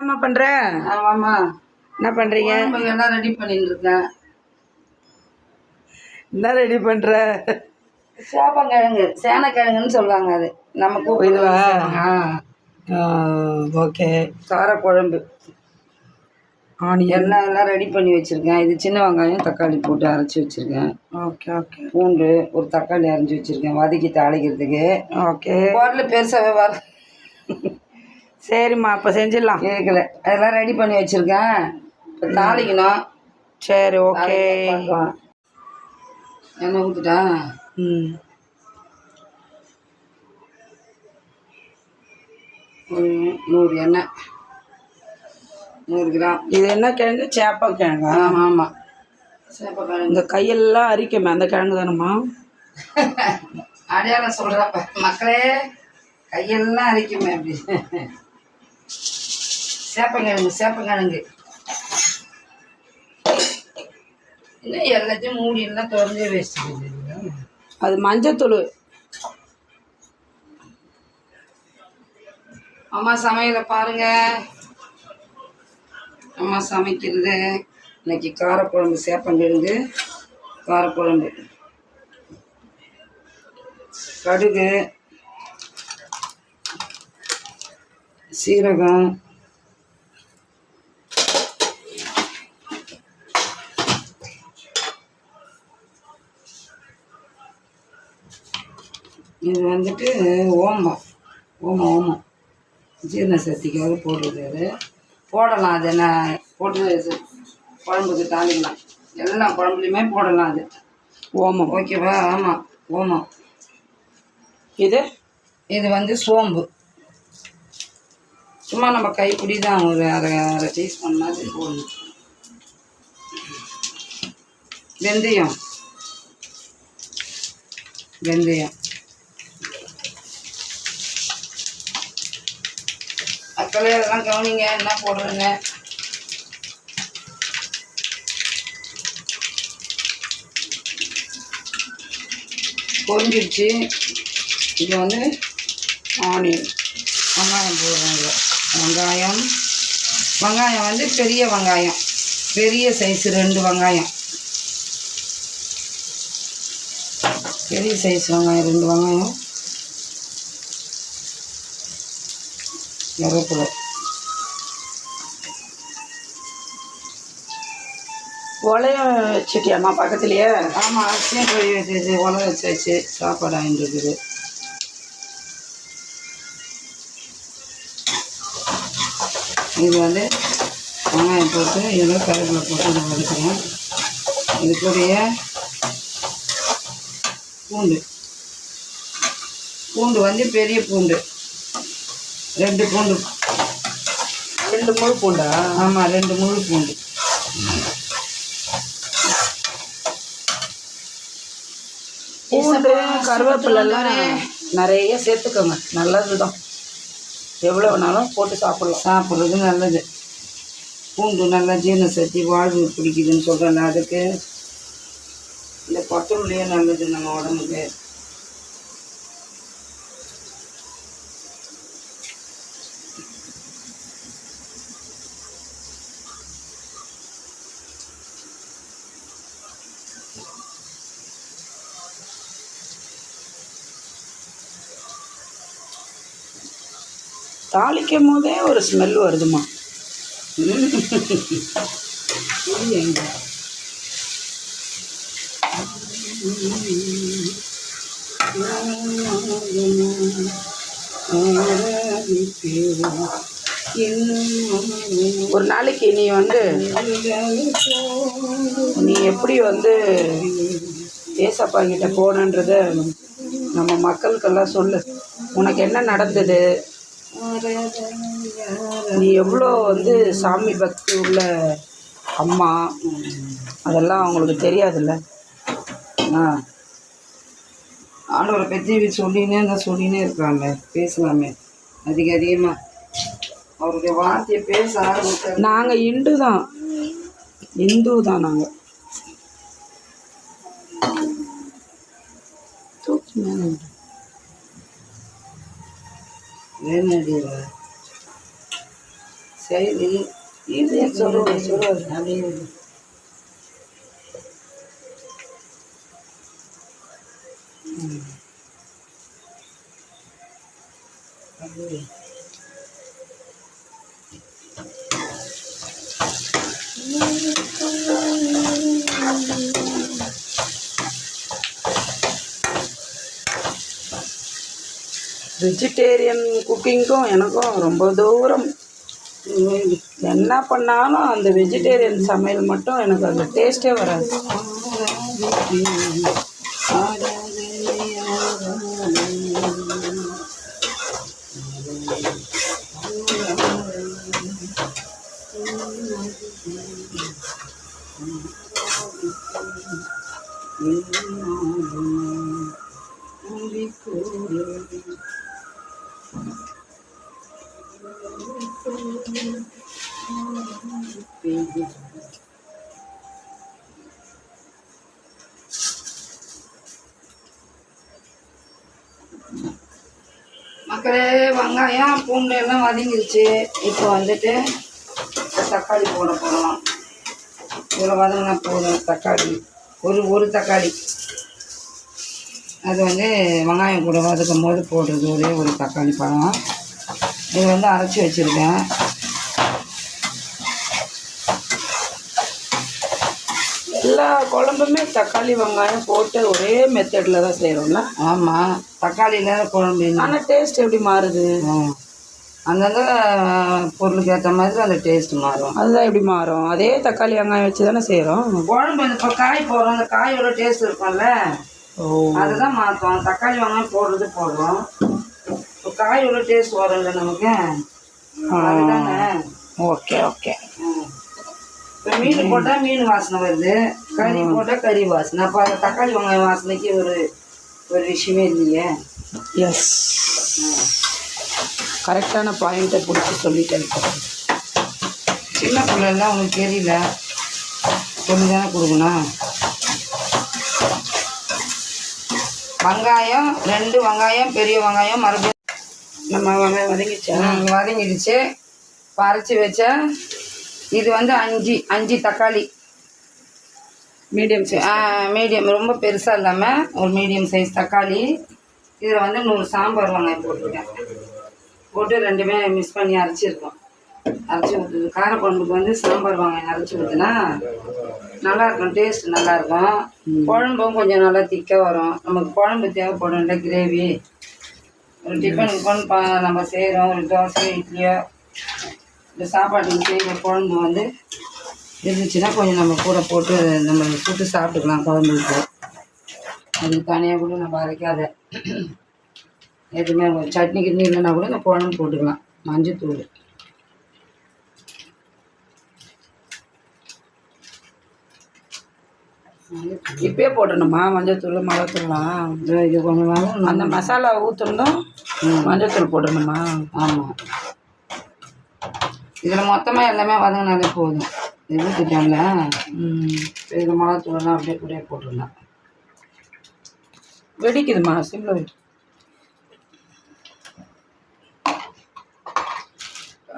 என்னம்மா பண்ற? ஆமாம்மா. என்ன பண்றீங்க? குழம்பு எல்லாம் ரெடி பண்ணிட்டு இருக்கேன் என்ன ரெடி பண்ற? சேப்பங்கிழங்கு சேனக்கிழங்குன்னு சொல்லுவாங்க அது. நம்ம இதுவா? ஓகே. காரக்குழம்பு. ஆனியன். எல்லாம் எல்லாம் ரெடி பண்ணி வச்சுருக்கேன். இது சின்ன வெங்காயம் தக்காளி போட்டு அரைச்சி வச்சுருக்கேன். Okay okay. பூண்டு ஒரு தக்காளி அரைஞ்சி வச்சுருக்கேன். வதக்கி தாளிக்கிறதுக்கு. ஓகே. குரல் பெருசாகவே வர சரிம்மா அப்போ செஞ்சிடலாம். கேட்கல அதெல்லாம் ரெடி பண்ணி வச்சுருக்கேன். தாளிக்கணும். சரி ஓகே. எண்ணெய் ஊற்றுட்டா ம். ஒரு நூறு எண்ணெய். நூறு கிராம். இது என்ன கிழங்கு? சேப்ப கிழங்கா? ஆமாம் ஆமாம் சேப்பக்கிழங்கு. இந்த கையெல்லாம் அரிக்குமே அந்த கிழங்கு தானம்மா? அடையாளம் சொல்கிறப்ப மக்களே கையெல்லாம் அரைக்குமே அப்படி. சேப்பங்கிழங்கு சேப்பங்கிழங்கு. இன்னும் எல்லாத்தையும் மூடி எல்லாம் திறந்தே வச்சுருக்குது அது மஞ்சத்தூள். அம்மா சமையலை பாருங்க. அம்மா சமைக்கிறது. இன்னைக்கு காரக்குழம்பு சேப்பங்கிழங்கு காரக்குழம்பு. கடுகு சீரகம் இது வந்துட்டு ஓமம். ஓமம் ஓமம். ஜீரண சக்திக்காக போடுறது அது. போடலாம் அது என்ன போட்டு குழம்புக்கு தாளிக்கலாம். எல்லா குழம்புலையுமே போடலாம் அது. ஓமம். ஓகேவா? ஆமாம் ஓமம். இது? இது வந்து சோம்பு. சும்மா நம்ம கைப்பிடி தான் ஒரு அரை அரை டீஸ்பூன் மாதிரி போடணும். வெந்தயம். வெந்தயம். மக்களே அதெல்லாம் கவனிங்க என்ன போடுறேங்க பொரிஞ்சிடுச்சு இது வந்து ஆனியன். வெங்காயம் போடுறாங்க. வெங்காயம். வெங்காயம் வந்து பெரிய வெங்காயம். பெரிய சைஸ் ரெண்டு வெங்காயம். பெரிய சைஸ் வெங்காயம் ரெண்டு வெங்காயம். கருவேப்பிலை உலைய வச்சுட்டியாம்மா பக்கத்துலயே? ஆமாம் அரிசியும் போய் வச்சு உலக வச்சாச்சு சாப்பாடு ஆகிட்டு இருக்குது. இது வந்து வெங்காயம் போட்டு இதில் கருவேப்பிலை போட்டு இதை வதக்குறேன் இது கூடயே பூண்டு. பூண்டு வந்து பெரிய பூண்டு. ரெண்டு பூண்டு. ரெண்டு முழு பூண்டா? ஆமாம் ரெண்டு முழு பூண்டு. பூண்டு கருவேப்பிலை எல்லாம் நிறைய சேர்த்துக்கோங்க. நல்லது தான் எவ்வளோ வேணாலும் போட்டு சாப்பிடலாம். சாப்பிட்றது நல்லது. பூண்டு நல்லா ஜீரண சக்தி வாழ்வு பிடிக்குதுன்னு சொல்கிறேன் அதுக்கு. இந்த கொத்தமல்லியே நல்லது நம்ம உடம்புக்கு. தாளிக்கும் போதே ஒரு ஸ்மெல் வருதுமா எங்க ஒரு நாளைக்கு நீ வந்து நீ எப்படி வந்து ஏசப்பா கிட்ட போனன்றத நம்ம மக்களுக்கெல்லாம் சொல்லு. உனக்கு என்ன நடந்தது? நீ எவ்வளோ வந்து சாமி பக்தி உள்ள அம்மா அதெல்லாம் அவங்களுக்கு தெரியாதுல்ல? ஆ. ஆண்டவரை பற்றி சொல்லினே இருந்தால் சொல்லினே இருக்காங்க பேசலாமே. அதிக அதிகமாக அவருடைய வார்த்தையை பேச ஆரம்பிச்சாரு. நாங்கள் இந்து தான் இந்து தான் நாங்கள் தூக்கி மேலே விடு. வேணடியில் சரி இது சொல்லுவது சொல்லுவது அப்படியே வெஜிடேரியன் குக்கிங்க்கும் எனக்கும் ரொம்ப தூரம். என்ன பண்ணாலும் அந்த வெஜிடேரியன் சமையல் மட்டும் எனக்கு அந்த டேஸ்ட்டே வராது. மக்களே வெங்காயம் பூண்டு எல்லாம் வதங்கிருச்சு. இப்போ வந்துட்டு தக்காளி போட போகிறோம் இவ்வளோ வதங்கினா போதும். தக்காளி. ஒரு ஒரு தக்காளி. அது வந்து வெங்காயம் கூட வதக்கும் போது போடுறது ஒரே ஒரு தக்காளி பழம். இது வந்து அரைச்சி வச்சுருக்கேன். எல்லா குழம்புமே தக்காளி வெங்காயம் போட்டு ஒரே மெத்தடில் தான் செய்கிறோம்ல ஆமாம் தக்காளியில் குழம்பு? ஆனால் டேஸ்ட் எப்படி மாறுது. அந்தந்த பொருளுக்கு ஏற்ற மாதிரி அந்த டேஸ்ட் மாறும். அதுதான் எப்படி மாறும்? அதே தக்காளி வெங்காயம் வச்சு தானே செய்கிறோம் குழம்பு இப்போ காய் போடுறோம். அந்த காயோட டேஸ்ட் இருக்கும்ல. அதுதான் மாற்றோம் தக்காளி வெங்காயம் போடுறது போடுறோம் இப்போ காயோட டேஸ்ட் வரும்ல நமக்கு? Okay okay. இப்போ மீன் போட்டால் மீன் வாசனை வருது. கறி போட்டால் கறி வாசனை. அப்போ அந்த தக்காளி வெங்காயம் வாசனைக்கு ஒரு ஒரு விஷயமே இல்லையே. எஸ் கரெக்டான பாயிண்ட்டை பிடிச்சி சொல்லிட்டேன். சின்ன பிள்ளைலாம் உனக்கு தெரியல. சொல்லி தானே கொடுக்கணும். வெங்காயம் ரெண்டு வெங்காயம் பெரிய வெங்காயம் மறுபடியும் நம்ம வெங்காயம் வதங்கிச்சா வதங்கிடுச்சு. பறைச்சி வச்ச இது வந்து அஞ்சு அஞ்சு தக்காளி. Medium size. மீடியம். ரொம்ப பெருசாக இல்லாமல் ஒரு மீடியம் சைஸ் தக்காளி. இதில் வந்து நூறு சாம்பார் வெங்காயம் போட்டுருக்கேன். போட்டு ரெண்டுமே மிக்ஸ் பண்ணி அரைச்சிருக்கோம். அரைச்சி ஊற்றுது காரக்குழம்புக்கு வந்து சாம்பார் வெங்காயம் அரைச்சி ஊற்றுனா நல்லாயிருக்கும் டேஸ்ட் நல்லாயிருக்கும். குழம்பும் கொஞ்சம் நல்லா திக்காக வரும். நமக்கு குழம்பு தேவைப்படும்ல கிரேவி ஒரு டிஃபன் ப நம்ம செய்கிறோம் ஒரு தோசை இட்லியோ இந்த சாப்பாட்டுக்கு செய்கிற குழம்பு வந்து இருந்துச்சுன்னா கொஞ்சம் நம்ம கூட போட்டு நம்ம சுட்டு சாப்பிட்டுக்கலாம் குழம்புக்கு. அது தனியாக கூட நம்ம அரைக்காத. எதுவுமே சட்னி கிட்னி இல்லைன்னா கூட இந்த குழம்பு போட்டுக்கலாம். மஞ்சத்தூள். இப்பயே போடணுமா மஞ்சத்தூள் மிளகாத்தூள்லாம் இது இது கொஞ்சம் அந்த மசாலா ஊற்றணும் மஞ்சத்தூள் போடணுமா? ஆமாம் இதில் மொத்தமாக எல்லாமே வதங்கினாலே போதும். இது ஊற்றிட்டோம்ல ம். இதில் மிளகாத்தூள்லாம் அப்படியே கூட போட்டுடலாம். வெடிக்குதுமா? சிம்ல வெடி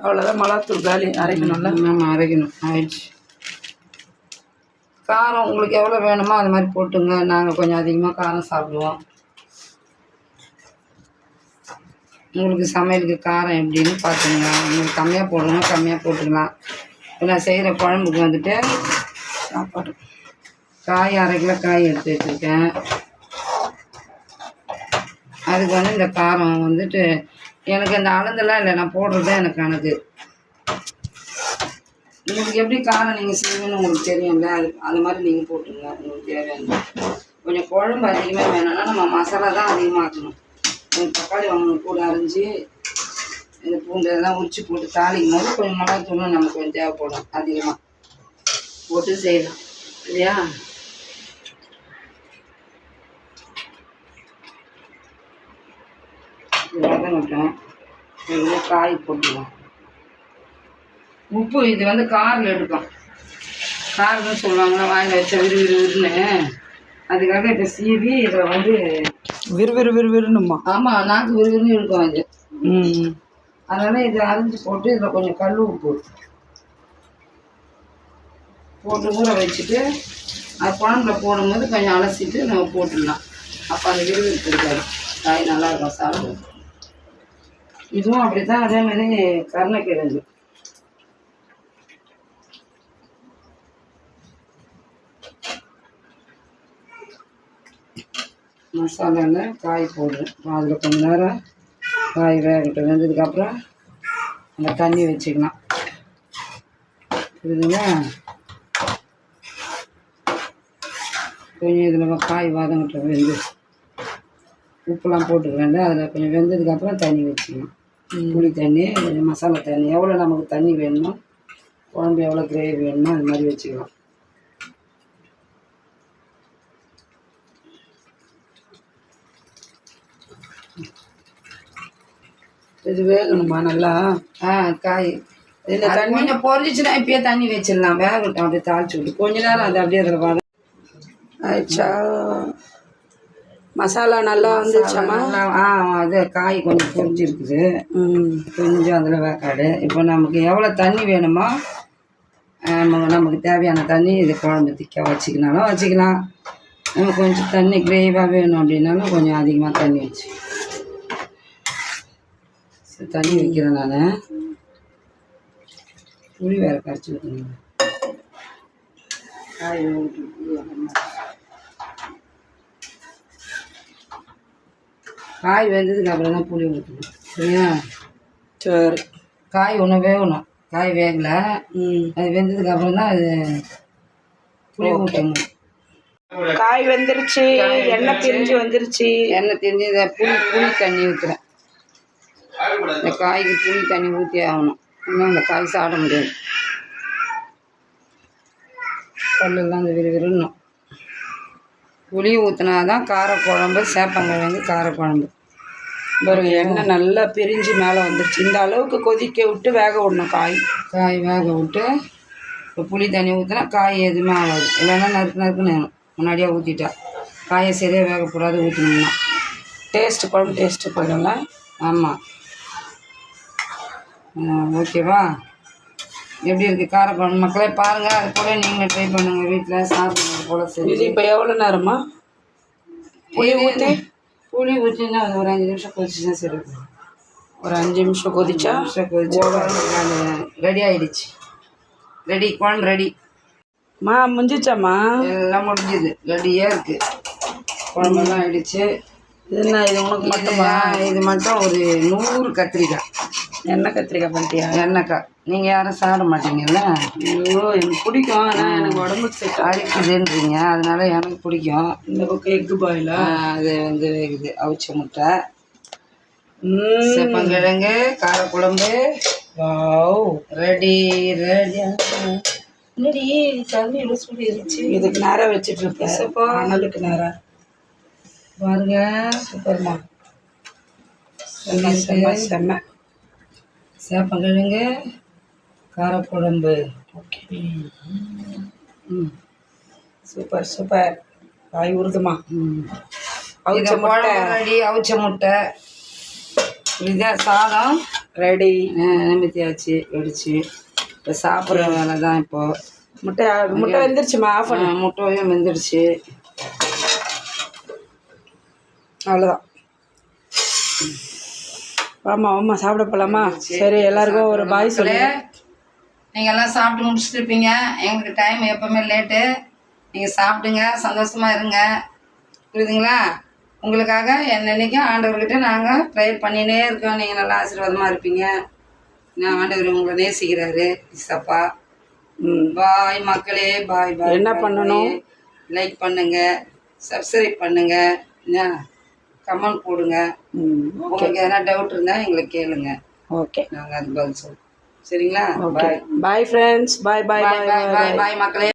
அவ்வளோதான் மிளகாத்தூள் காலி. அரைக்கணும்ல? நம்ம அரைக்கணும். ஆயிடுச்சு. காரம் உங்களுக்கு எவ்வளோ வேணுமோ அது மாதிரி போட்டுங்க. நாங்கள் கொஞ்சம் அதிகமாக காரம் சாப்பிடுவோம். உங்களுக்கு சமையலுக்கு காரம் எப்படின்னு பார்த்துங்க உங்களுக்கு கம்மியாக போடணும்னா கம்மியாக போட்டுக்கலாம். இப்போ நான் செய்கிற குழம்புக்கு வந்துட்டு சாப்பாடு. காய் அரை கிலோ காய் எடுத்து வச்சுருக்கேன். அதுக்கு வந்து இந்த காரம் வந்துட்டு எனக்கு இந்த அளந்தெல்லாம் இல்லை. நான் போடுறது தான் எனக்கு கணக்கு. உங்களுக்கு எப்படி காரம் நீங்கள் செய்வீங்கன்னு உங்களுக்கு தெரியும்ல? அது அது மாதிரி நீங்கள் போட்டுங்க உங்களுக்கு தேவையான கொஞ்சம் குழம்பு அதிகமாக வேணும்னா நம்ம மசாலா தான் அதிகமாக்கணும். கொஞ்சம் தக்காளி வாங்கணும் கூட அரிஞ்சு இந்த பூண்டு இதெல்லாம் உரிச்சு போட்டு தாளிக்கும் போது கொஞ்சம் மிளகாத்தூளும் நமக்கு கொஞ்சம் தேவைப்படும் அதிகமாக போட்டு செய்யலாம். இல்லையா? இது வதங்கட்டும். காய் போட்டுக்கலாம். உப்பு இது வந்து காரில் எடுக்கும். கார்னு சொல்லுவாங்க வாயில் வச்ச விறு விறு விறுன்னு. அதுக்காக இப்போ சீவி இதில் வந்து விறு விறு விறு விறுனுமா ஆமாம் நாக்கு விறு விறுன்னு இருக்கும் அது. ம் அதனால் இதை அரிஞ்சு போட்டு இதில் கொஞ்சம் கல் உப்பு போட்டு ஊற வச்சுட்டு அது குழம்புல போடும்போது கொஞ்சம் அலசிட்டு நம்ம போட்டுடலாம். அப்போ அந்த விறுவிறுப்பு இருக்காது காய் நல்லா இருக்கும் சாப்பிடுறது இதுவும் அப்படி தான் அதே மாதிரி கருணக்கிழங்கு. மசாலாவில் காய் போடுறேன் அதில் கொஞ்ச நேரம் காய் வேகட்டும். வெந்ததுக்கப்புறம் அந்த தண்ணி வச்சுக்கலாம். புரியுதுங்களா? கொஞ்சம் இதில் காய் வதங்கட்டும் வெந்து உப்புலாம் போட்டுக்கிறேன் அதில் கொஞ்சம் வெந்ததுக்கப்புறம் தண்ணி வச்சுக்கணும் புளி தண்ணி கொஞ்சம் மசாலா தண்ணி. எவ்வளோ நமக்கு தண்ணி வேணுமோ குழம்பு எவ்வளோ கிரேவி வேணுமோ அது மாதிரி வச்சுக்கலாம். இது வேகணுமா? நல்லா? ஆ காய். இந்த அது கொஞ்சம் பொரிஞ்சிச்சுன்னா இப்பயே தண்ணி வச்சிடலாம். வேகட்டும் அப்படியே தாளிச்சு விட்டு கொஞ்ச நேரம் அது அப்படியே அதில் வதங்க ஆயிடுச்சா? மசாலா நல்லா வந்துச்சாம்மா நல்லா ஆ அது காய் கொஞ்சம் பொரிஞ்சிருக்குது. ம். கொஞ்சம் அதில் வேக்காடு. இப்போ நமக்கு எவ்வளோ தண்ணி வேணுமோ நம்ம நமக்கு தேவையான தண்ணி இது குழம்பு திக்க வச்சுக்கினாலும் வச்சுக்கலாம். நம்ம கொஞ்சம் தண்ணி கிரேவாக வேணும் அப்படின்னாலும் கொஞ்சம் அதிகமாக தண்ணி வச்சு தண்ணி வைக்கிறேன் நான். புளி வேறு கரைச்சி ஊற்றணும் காய் காய் வெந்ததுக்கு அப்புறம் தான் புளி ஊற்றணும் சரியா? சரி. காய் ஒன்று வேகணும். காய் வேகலை. அது வெந்ததுக்கு அப்புறம் தான் அது புளி ஊற்றணும் காய் வெந்துருச்சு. எண்ணெய் பிரிஞ்சு வந்துருச்சு. எண்ணெய் தெரிஞ்சு புளி புளி தண்ணி ஊற்றுறேன் இந்த காய்க்கு புளி தண்ணி ஊற்றி ஆகணும். இன்னும் அந்த காய் சாப்பிட முடியாது. பல்லெல்லாம் அந்த விறுவிறுன்னும் புளி ஊற்றினா தான் காரக்குழம்பு சேப்பங்கிழங்கு காரக்குழம்பு. பாருங்க எண்ணெய் நல்லா பிரிஞ்சு மேலே வந்துருச்சு. இந்த அளவுக்கு கொதிக்க விட்டு வேக விடணும் காய். காய் வேக விட்டு இப்போ புளி தண்ணி ஊற்றினா காய் எதுவுமே ஆகாது. இல்லைன்னா நறுக்கு நறுக்குன்னு முன்னாடியே ஊற்றிட்டா காயை சரியாக வேகக்கூடாது ஊற்றணும்னா டேஸ்ட் குழம்பு டேஸ்ட்டு போயிடும்ல? ஆமாம் ஓகேவா? எப்படி இருக்குது காரக்குழம்பு மக்களே பாருங்கள் அது போல் நீங்களும் ட்ரை பண்ணுங்கள் வீட்டில் சாப்பிடுங்க அது போல் சரி. இது இப்போ எவ்வளோ நேரமா? புளி ஊற்றி புளி ஊற்றினா அது ஒரு அஞ்சு நிமிஷம் கொதிச்சுன்னா சரி. ஒரு அஞ்சு நிமிஷம் கொதிச்சா? நிமிஷம் கொதிச்சு ரெடி ஆயிடுச்சு. ரெடி குழம்பு ரெடி மா முடிஞ்சிச்சாம்மா எல்லாம் முடிஞ்சுது. ரெடியாக இருக்குது குழம்பெல்லாம் ஆயிடுச்சு. இது என்ன இது உனக்கு மட்டுமா? இது மட்டும் ஒரு நூறு கத்திரிக்காய். எண்ணெய் கத்திரிக்காய் பண்ணிட்டியா? எண்ணெய்க்காய் நீங்கள் யாரும் சாப்பிட மாட்டீங்கல்ல? ஐயோ எனக்கு பிடிக்கும். ஆனால் எனக்கு உடம்புக்கு செட் அரிக்குதுன்றீங்க அதனால எனக்கு பிடிக்கும். இந்த பக்கம் எக்கு பாயிலா அது வந்து இது அவிச்ச முட்டை. செப்பங்கிழங்கு காரக்குழம்பு. வாவ். Ready ready. என்னடி தண்ணி இவ்வளோ சுடி இருந்துச்சு இதுக்கு நேரம் வச்சுட்டு இருப்பேன் சூப்பர். அனலுக்கு நேரம் பாருங்க. சூப்பர்மா. செம்ம செம்ம செம்ம. சேப்பங்கிழங்கு காரக்குழம்பு. ஓகே. ம். Super super. காய் உருதுமா ம். அவிச்ச முட்டை. ரெடி அவிச்ச முட்டை. இதுதான் சாதம் ரெடி. நிமித்தியாச்சு வெடிச்சு. இப்போ சாப்பிட்ற வேலை தான் இப்போது முட்டை முட்டை வெந்துருச்சுமா ஆஃப் பண்ணு முட்டையும் வெந்துடுச்சு அவ்வளோதான் வாமா வாமா சாப்பிட போலாமா? சரி எல்லாருக்கும் ஒரு பாய் சொல்லு. நீங்கள் எல்லாம் சாப்பிட்டு முடிச்சுட்டு இருப்பீங்க. எங்களுக்கு டைம் எப்போவுமே லேட்டு நீங்கள் சாப்பிடுங்க சந்தோஷமாக இருங்க. புரியுதுங்களா? உங்களுக்காக என்னென்னைக்கும் ஆண்டவர்கிட்ட நாங்கள் ப்ரேயர் பண்ணினே இருக்கோம். நீங்கள் நல்லா ஆசீர்வாதமாக இருப்பீங்க. நான் ஆண்டவர் உங்களை நேசிக்கிறாரு இசப்பா ம். பாய் மக்களே பாய் பாய் என்ன பண்ணணும்? லைக் பண்ணுங்க சப்ஸ்கிரைப் பண்ணுங்க. என்ன? கமெண்ட் போடுங்க. உங்களுக்கு எதனா டவுட் இருந்தால் எங்களை கேளுங்க. ஓகே. நாங்கள் அது பதில் சொல்றோம். சரிங்களா? பாய் பாய் ஃப்ரெண்ட்ஸ் பாய் பாய் பாய் பாய் பாய் பாய் மக்களே.